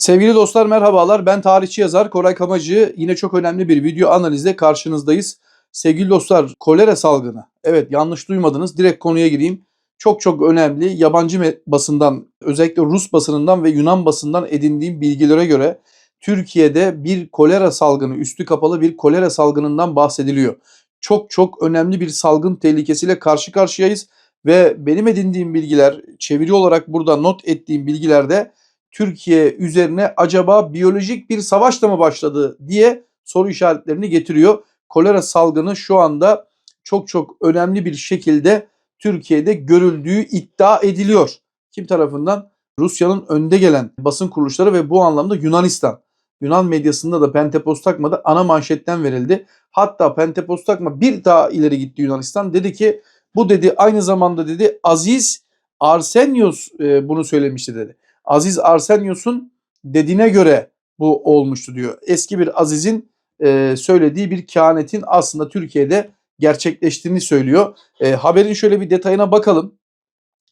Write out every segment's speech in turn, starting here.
Sevgili dostlar merhabalar. Ben tarihçi yazar Koray Kamacı. Yine çok önemli bir video analizle karşınızdayız. Sevgili dostlar kolera salgını. Evet yanlış duymadınız. Direkt konuya gireyim. Çok çok önemli yabancı basından özellikle Rus basınından ve Yunan basından edindiğim bilgilere göre Türkiye'de bir kolera salgını, üstü kapalı bir kolera salgınından bahsediliyor. Çok çok önemli bir salgın tehlikesiyle karşı karşıyayız ve benim edindiğim bilgiler, çeviri olarak burada not ettiğim bilgilerde Türkiye üzerine acaba biyolojik bir savaş da mı başladı diye soru işaretlerini getiriyor. Kolera salgını şu anda çok çok önemli bir şekilde Türkiye'de görüldüğü iddia ediliyor. Kim tarafından? Rusya'nın önde gelen basın kuruluşları ve bu anlamda Yunanistan. Yunan medyasında da Pentepostakma'da ana manşetten verildi. Hatta Pentepostakma bir daha ileri gitti Yunanistan. Dedi ki bu dedi aynı zamanda dedi Aziz Arsenios e, bunu söylemişti dedi. Aziz Arsenios'un dediğine göre bu olmuştu diyor. Eski bir Aziz'in e, söylediği bir kehanetin aslında Türkiye'de gerçekleştiğini söylüyor. E, haberin şöyle bir detayına bakalım.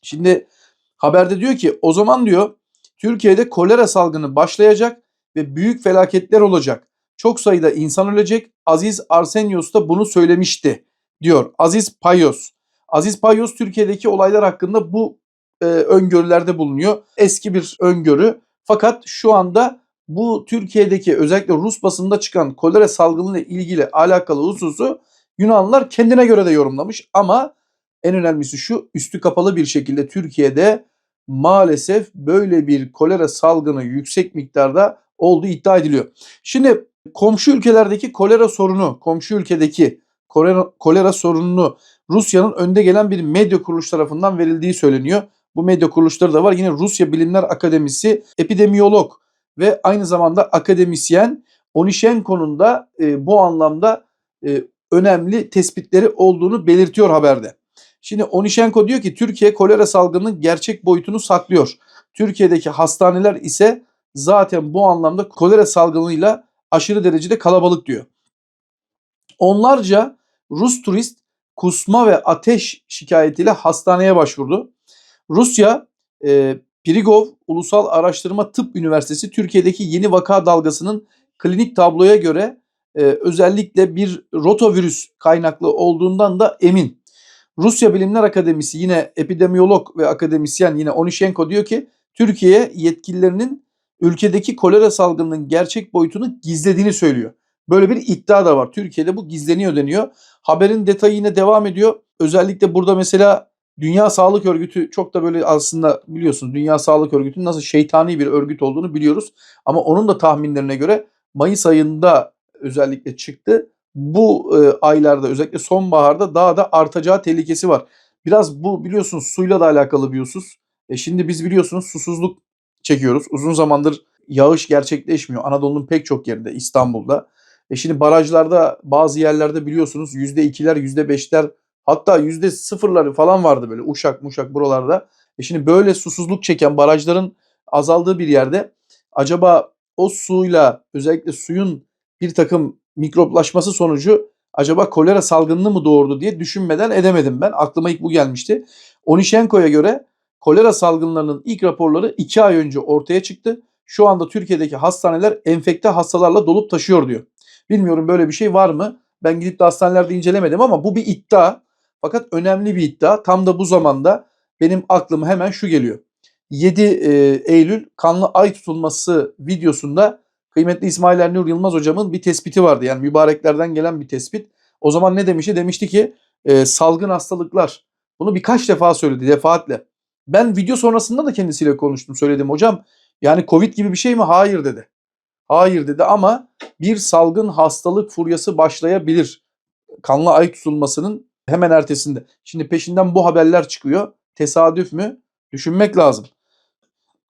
Şimdi haberde diyor ki o zaman diyor Türkiye'de kolera salgını başlayacak ve büyük felaketler olacak. Çok sayıda insan ölecek. Aziz Arsenios da bunu söylemişti diyor. Aziz Payos. Aziz Payos Türkiye'deki olaylar hakkında bu e, öngörülerde bulunuyor. Eski bir öngörü. Fakat şu anda bu Türkiye'deki özellikle Rus basında çıkan kolera salgınıyla ilgili alakalı hususu Yunanlılar kendine göre de yorumlamış ama en önemlisi şu üstü kapalı bir şekilde Türkiye'de maalesef böyle bir kolera salgını yüksek miktarda olduğu iddia ediliyor. Şimdi komşu ülkelerdeki kolera sorunu, komşu ülkedeki kolera, kolera sorununu Rusya'nın önde gelen bir medya kuruluş tarafından verildiği söyleniyor. Bu medya kuruluşları da var. Yine Rusya Bilimler Akademisi epidemiyolog ve aynı zamanda akademisyen Onişenko'nun da e, bu anlamda e, önemli tespitleri olduğunu belirtiyor haberde. Şimdi Onişenko diyor ki Türkiye kolera salgınının gerçek boyutunu saklıyor. Türkiye'deki hastaneler ise zaten bu anlamda kolera salgınıyla aşırı derecede kalabalık diyor. Onlarca Rus turist kusma ve ateş şikayetiyle hastaneye başvurdu. Rusya e, Pirigov Ulusal Araştırma Tıp Üniversitesi Türkiye'deki yeni vaka dalgasının klinik tabloya göre e, özellikle bir rotavirüs kaynaklı olduğundan da emin. Rusya Bilimler Akademisi yine epidemiyolog ve akademisyen yine Onişenko diyor ki Türkiye yetkililerinin ülkedeki kolera salgınının gerçek boyutunu gizlediğini söylüyor. Böyle bir iddia da var. Türkiye'de bu gizleniyor deniyor. Haberin detayı yine devam ediyor. Özellikle burada mesela Dünya Sağlık Örgütü çok da böyle aslında biliyorsunuz Dünya Sağlık Örgütü'nün nasıl şeytani bir örgüt olduğunu biliyoruz. Ama onun da tahminlerine göre Mayıs ayında özellikle çıktı. Bu e, aylarda özellikle sonbaharda daha da artacağı tehlikesi var. Biraz bu biliyorsunuz suyla da alakalı bir husus. E şimdi biz biliyorsunuz susuzluk çekiyoruz. Uzun zamandır yağış gerçekleşmiyor. Anadolu'nun pek çok yerinde İstanbul'da. E şimdi barajlarda bazı yerlerde biliyorsunuz %2'ler %5'ler hatta %0'ları falan vardı böyle Uşak Muşak buralarda. E şimdi böyle susuzluk çeken barajların azaldığı bir yerde acaba o suyla özellikle suyun bir takım mikroplaşması sonucu acaba kolera salgınını mı doğurdu diye düşünmeden edemedim ben. Aklıma ilk bu gelmişti. Onişenko'ya göre kolera salgınlarının ilk raporları 2 ay önce ortaya çıktı. Şu anda Türkiye'deki hastaneler enfekte hastalarla dolup taşıyor diyor. Bilmiyorum böyle bir şey var mı? Ben gidip de hastanelerde incelemedim ama bu bir iddia. Fakat önemli bir iddia. Tam da bu zamanda benim aklıma hemen şu geliyor. 7 e, Eylül kanlı ay tutulması videosunda kıymetli İsmail Ernur Yılmaz hocamın bir tespiti vardı. Yani mübareklerden gelen bir tespit. O zaman ne demişti? Demişti ki e, salgın hastalıklar. Bunu birkaç defa söyledi defaatle. Ben video sonrasında da kendisiyle konuştum söyledim hocam. Yani Covid gibi bir şey mi? Hayır dedi. Hayır dedi ama bir salgın hastalık furyası başlayabilir. Kanlı ay tutulmasının hemen ertesinde. Şimdi peşinden bu haberler çıkıyor. Tesadüf mü? Düşünmek lazım.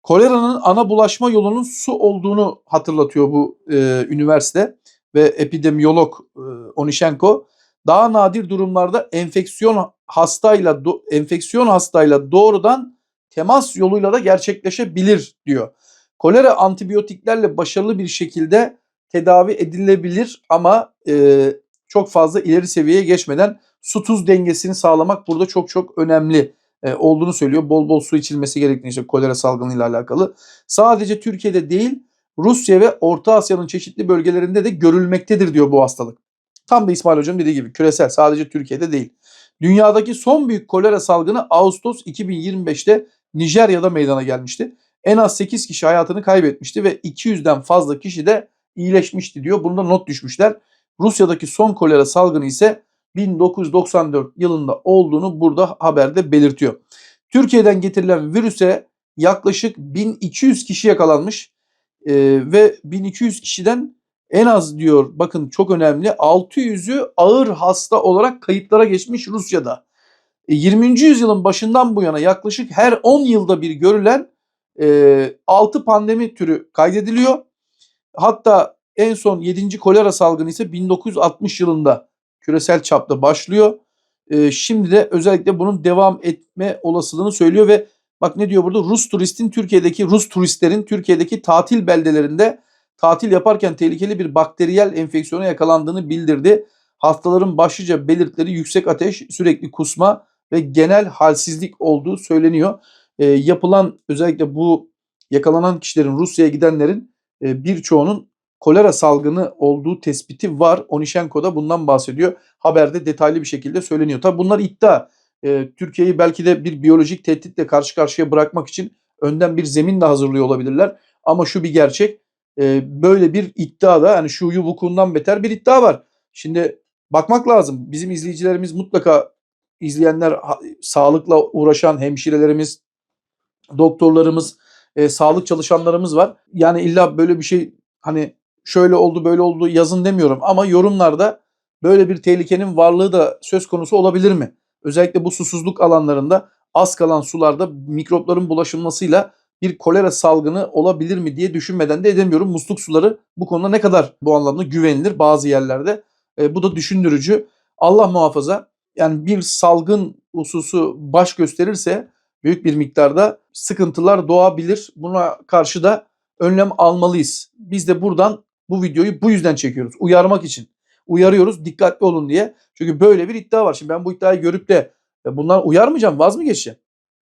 Koleranın ana bulaşma yolunun su olduğunu hatırlatıyor bu e, üniversite ve epidemiyolog e, Onişenko. Daha nadir durumlarda enfeksiyon hastayla do, enfeksiyon hastayla doğrudan temas yoluyla da gerçekleşebilir diyor. Kolera antibiyotiklerle başarılı bir şekilde tedavi edilebilir ama e, çok fazla ileri seviyeye geçmeden su tuz dengesini sağlamak burada çok çok önemli e, olduğunu söylüyor. Bol bol su içilmesi gerektiğini işte kolera salgınıyla alakalı. Sadece Türkiye'de değil Rusya ve Orta Asya'nın çeşitli bölgelerinde de görülmektedir diyor bu hastalık. Tam da İsmail Hocam dediği gibi küresel sadece Türkiye'de değil. Dünyadaki son büyük kolera salgını Ağustos 2025'te Nijerya'da meydana gelmişti. En az 8 kişi hayatını kaybetmişti ve 200'den fazla kişi de iyileşmişti diyor. Bunda not düşmüşler. Rusya'daki son kolera salgını ise 1994 yılında olduğunu burada haberde belirtiyor. Türkiye'den getirilen virüse yaklaşık 1200 kişi yakalanmış Ee, ve 1200 kişiden en az diyor bakın çok önemli 600'ü ağır hasta olarak kayıtlara geçmiş Rusya'da. E, 20. yüzyılın başından bu yana yaklaşık her 10 yılda bir görülen e, 6 pandemi türü kaydediliyor. Hatta en son 7. kolera salgını ise 1960 yılında küresel çapta başlıyor. E, şimdi de özellikle bunun devam etme olasılığını söylüyor ve bak ne diyor burada Rus turistin Türkiye'deki Rus turistlerin Türkiye'deki tatil beldelerinde tatil yaparken tehlikeli bir bakteriyel enfeksiyona yakalandığını bildirdi. Hastaların başlıca belirtileri yüksek ateş, sürekli kusma ve genel halsizlik olduğu söyleniyor. E, yapılan özellikle bu yakalanan kişilerin Rusya'ya gidenlerin e, birçoğunun kolera salgını olduğu tespiti var. Onişenko da bundan bahsediyor. Haberde detaylı bir şekilde söyleniyor. Tabi bunlar iddia. E, Türkiye'yi belki de bir biyolojik tehditle karşı karşıya bırakmak için önden bir zemin de hazırlıyor olabilirler. Ama şu bir gerçek. E, böyle bir iddia da hani şuyu vukuundan beter bir iddia var. Şimdi bakmak lazım. Bizim izleyicilerimiz mutlaka izleyenler sağlıkla uğraşan hemşirelerimiz, doktorlarımız, e, sağlık çalışanlarımız var. Yani illa böyle bir şey hani şöyle oldu böyle oldu yazın demiyorum ama yorumlarda böyle bir tehlikenin varlığı da söz konusu olabilir mi? Özellikle bu susuzluk alanlarında az kalan sularda mikropların bulaşılmasıyla bir kolera salgını olabilir mi diye düşünmeden de edemiyorum. Musluk suları bu konuda ne kadar bu anlamda güvenilir bazı yerlerde. E, bu da düşündürücü. Allah muhafaza yani bir salgın hususu baş gösterirse büyük bir miktarda sıkıntılar doğabilir. Buna karşı da önlem almalıyız. Biz de buradan bu videoyu bu yüzden çekiyoruz. Uyarmak için. Uyarıyoruz dikkatli olun diye. Çünkü böyle bir iddia var. Şimdi ben bu iddiayı görüp de "Ya bundan uyarmayacağım vaz mı geçeceğim?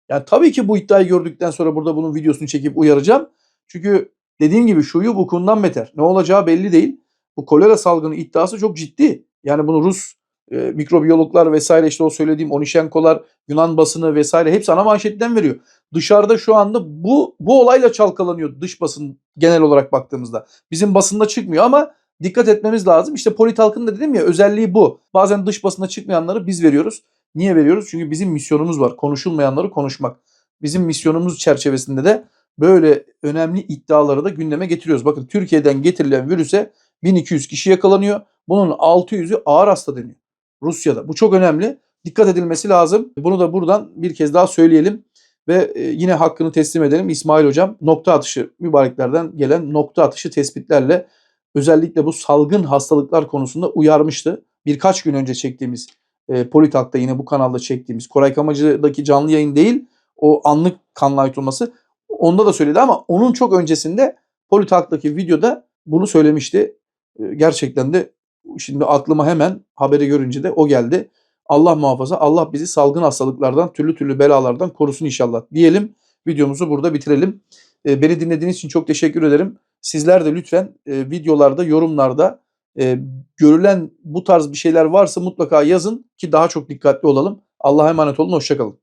Yani tabii ki bu iddiayı gördükten sonra burada bunun videosunu çekip uyaracağım. Çünkü dediğim gibi şuyu vukuundan beter. Ne olacağı belli değil. Bu kolera salgını iddiası çok ciddi. Yani bunu Rus e, mikrobiyologlar vesaire işte o söylediğim Onişenkolar, Yunan basını vesaire hepsi ana manşetten veriyor. Dışarıda şu anda bu bu olayla çalkalanıyor dış basın genel olarak baktığımızda. Bizim basında çıkmıyor ama dikkat etmemiz lazım. İşte Politalk'ın da dedim ya özelliği bu. Bazen dış basında çıkmayanları biz veriyoruz. Niye veriyoruz? Çünkü bizim misyonumuz var. Konuşulmayanları konuşmak. Bizim misyonumuz çerçevesinde de böyle önemli iddiaları da gündeme getiriyoruz. Bakın Türkiye'den getirilen virüse 1200 kişi yakalanıyor. Bunun 600'ü ağır hasta deniyor. Rusya'da. Bu çok önemli. Dikkat edilmesi lazım. Bunu da buradan bir kez daha söyleyelim. Ve e, yine hakkını teslim edelim. İsmail Hocam nokta atışı mübareklerden gelen nokta atışı tespitlerle özellikle bu salgın hastalıklar konusunda uyarmıştı. Birkaç gün önce çektiğimiz e, Politalk'ta yine bu kanalda çektiğimiz Koray Kamacı'daki canlı yayın değil o anlık kanla ait olması onda da söyledi ama onun çok öncesinde Politalk'taki videoda bunu söylemişti. E, gerçekten de şimdi aklıma hemen haberi görünce de o geldi. Allah muhafaza Allah bizi salgın hastalıklardan türlü türlü belalardan korusun inşallah diyelim. Videomuzu burada bitirelim. E, beni dinlediğiniz için çok teşekkür ederim. Sizler de lütfen e, videolarda, yorumlarda e, görülen bu tarz bir şeyler varsa mutlaka yazın ki daha çok dikkatli olalım. Allah'a emanet olun, hoşçakalın.